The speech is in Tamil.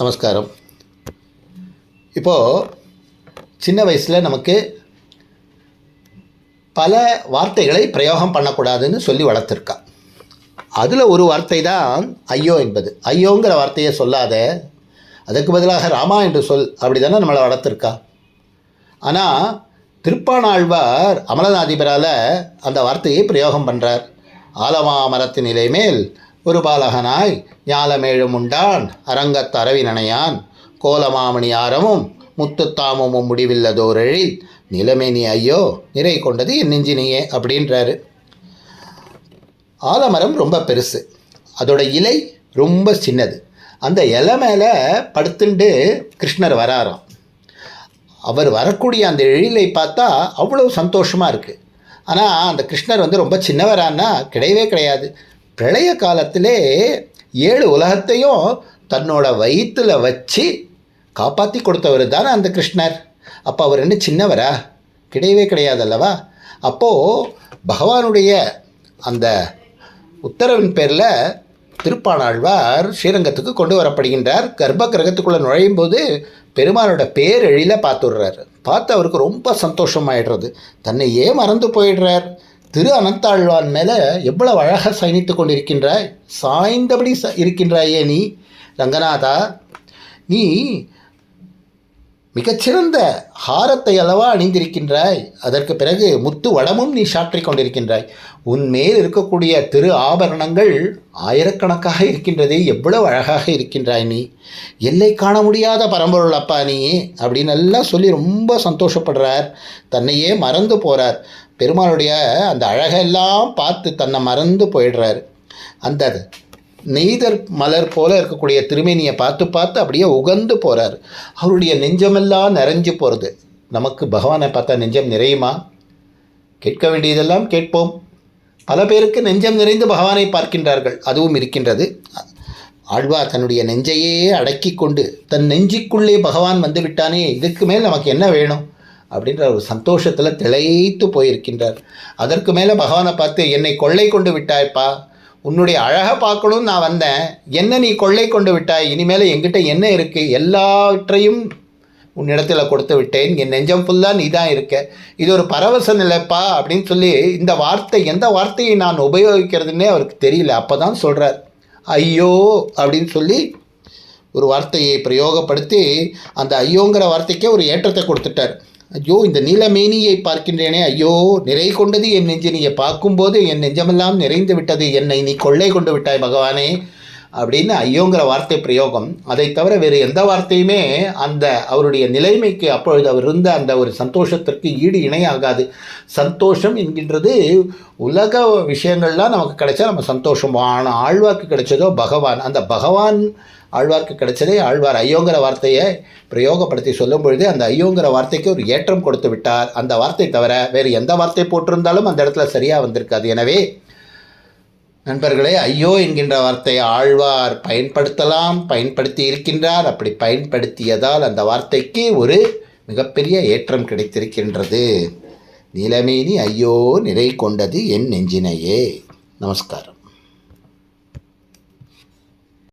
நமஸ்காரம். இப்போது சின்ன வயசில் நமக்கு பல வார்த்தைகளை பிரயோகம் பண்ணக்கூடாதுன்னு சொல்லி வளர்த்துருக்கா. அதில் ஒரு வார்த்தை தான் ஐயோ என்பது. ஐயோங்கிற வார்த்தையை சொல்லாத அதுக்கு பதிலாக ராமா என்று சொல் அப்படி தானே நம்மளை வளர்த்துருக்கா. ஆனால் திருப்பாணாழ்வார் அமலநாதிபரால் அந்த வார்த்தையை பிரயோகம் பண்ணுறார் ஆலமா மரத்தின் மேல் ஒரு பாலகனாய் ஞாலமேழும் உண்டான் அரங்கத் அரவினனையான் கோலமாமணி ஆரமும் முத்துத்தாமமும் முடிவில்லதோரெழில் நிலமேனி ஐயோ நிறை கொண்டது என் நெஞ்சினியே அப்படின்றாரு. ஆலமரம் ரொம்ப பெருசு. அதோட இலை ரொம்ப சின்னது. அந்த இலை மேலே படுத்துண்டு கிருஷ்ணர் வராராம். அவர் வரக்கூடிய அந்த எழிலை பார்த்தா அவ்வளோ சந்தோஷமாக இருக்குது ஆனால் அந்த கிருஷ்ணர் வந்து ரொம்ப சின்னவரான்னா கிடையவே கிடையாது. பிரளய காலத்திலே ஏழு உலகத்தையும் தன்னோட வயிற்றில் வச்சு காப்பாற்றி கொடுத்தவர் தானே அந்த கிருஷ்ணர். அப்போ அவர் என்ன சின்னவரா? கிடையவே கிடையாது அல்லவா அப்போது பகவானுடைய அந்த உத்தரவின் பேரில் திருப்பாணாழ்வார் ஸ்ரீரங்கத்துக்கு கொண்டு வரப்படுகின்றார். கர்ப்ப கிரகத்துக்குள்ளே நுழையும் போது பெருமானோட பேரெழில பார்த்துடுறாரு. பார்த்து அவருக்கு ரொம்ப சந்தோஷமாயிடுறது. தன்னையே மறந்து போயிடுறார். திரு அனந்தாழ்வான் மேலே எவ்வளவு அழகாக சயனித்து கொண்டிருக்கின்றாய்? சாய்ந்தபடி ச இருக்கின்றாயே நீ ரங்கநாதா. நீ மிகச்சிறந்த ஹாரத்தை அளவா அணிந்திருக்கின்றாய்? அதற்கு பிறகு முத்து வடமும் நீ சாற்றிக் கொண்டிருக்கின்றாய். உன் மேல் இருக்கக்கூடிய திரு ஆபரணங்கள் ஆயிரக்கணக்காக இருக்கின்றது. எவ்வளவு அழகாக இருக்கின்றாய் நீ. எல்லை காண முடியாத பரம்பொருள் அப்பா நீ அப்படின்னு எல்லாம் சொல்லி ரொம்ப சந்தோஷப்படுறார். தன்னையே மறந்து போகிறார் பெருமாளுடைய அந்த அழகெல்லாம் பார்த்து தன்னை மறந்து போயிடுறார். அந்த நெய்தர் மலர் போல இருக்கக்கூடிய திருமேனியை பார்த்து பார்த்து அப்படியே உகந்து போகிறார் அவருடைய நெஞ்சமெல்லாம் நிறைஞ்சு போகிறது நமக்கு பகவானை பார்த்தா நெஞ்சம் நிறையுமா? கேட்க வேண்டியதெல்லாம் கேட்போம். பல பேருக்கு நெஞ்சம் நிறைந்து பகவானை பார்க்கின்றார்கள். அதுவும் இருக்கின்றது. ஆழ்வார் தன்னுடைய நெஞ்சையே அடக்கி கொண்டு தன் நெஞ்சிக்குள்ளே பகவான் வந்து விட்டானே இதுக்கு மேல் நமக்கு என்ன வேணும்? அப்படின்ற ஒரு சந்தோஷத்தில் திளைத்து போயிருக்கின்றார். அதற்கு மேலே பகவானை பார்த்து என்னை கொள்ளை கொண்டு விட்டாய்ப்பா. உன்னுடைய அழகை பார்க்கணும்னு நான் வந்தேன். என்ன நீ கொள்ளை கொண்டு விட்டாய். இனிமேல் என்கிட்ட என்ன இருக்குது எல்லாவற்றையும் உன்னிடத்தில் கொடுத்து விட்டேன். என் நெஞ்சம் ஃபுல்லாக நீ தான் இருக்க. இது ஒரு பரவச நிலைப்பா அப்படின்னு சொல்லி இந்த வார்த்தை எந்த வார்த்தையை நான் உபயோகிக்கிறதுனே அவருக்கு தெரியல. அப்போ தான் சொல்கிறார் ஐயோ அப்படின்னு சொல்லி ஒரு வார்த்தையை பிரயோகப்படுத்தி அந்த ஐயோங்கிற வார்த்தைக்கே ஒரு ஏற்றத்தை கொடுத்துட்டார். ஐயோ இந்த நீலமேனியை பார்க்கின்றேனே ஐயோ நிறை கொண்டது என் நெஞ்சினியை பார்க்கும்போது என் நெஞ்சமெல்லாம் நிறைந்து விட்டது என்னை நீ கொள்ளை கொண்டு விட்டாய் பகவானே அப்படின்னு ஐயோங்கிற வார்த்தை பிரயோகம். அதை தவிர வேறு எந்த வார்த்தையுமே அந்த அவருடைய நிலைமைக்கு அப்பொழுது அவர் இருந்த அந்த ஒரு சந்தோஷத்திற்கு ஈடு இணையாகாது. சந்தோஷம் என்கின்றது உலக விஷயங்கள்லாம் நமக்கு கிடைச்சா நம்ம சந்தோஷம் ஆனால் ஆழ்வாக்கு கிடைச்சதோ பகவான். அந்த பகவான் ஆழ்வார்க்கு கிடைச்சதே. ஆழ்வார் ஐயோங்கிற வார்த்தையை பிரயோகப்படுத்தி சொல்லும் பொழுது அந்த ஐயோங்கிற வார்த்தைக்கு ஒரு ஏற்றம் கொடுத்து விட்டார். அந்த வார்த்தை தவிர வேறு எந்த வார்த்தை போட்டிருந்தாலும் அந்த இடத்துல சரியாக வந்திருக்காது. எனவே நண்பர்களே ஐயோ என்கின்ற வார்த்தையை ஆழ்வார் பயன்படுத்தலாம் பயன்படுத்தி இருக்கின்றார். அப்படி பயன்படுத்தியதால் அந்த வார்த்தைக்கு ஒரு மிகப்பெரிய ஏற்றம் கிடைத்திருக்கின்றது. நீலமேனி ஐயோ நிறை கொண்டது என் நெஞ்சினையே. நமஸ்காரம்.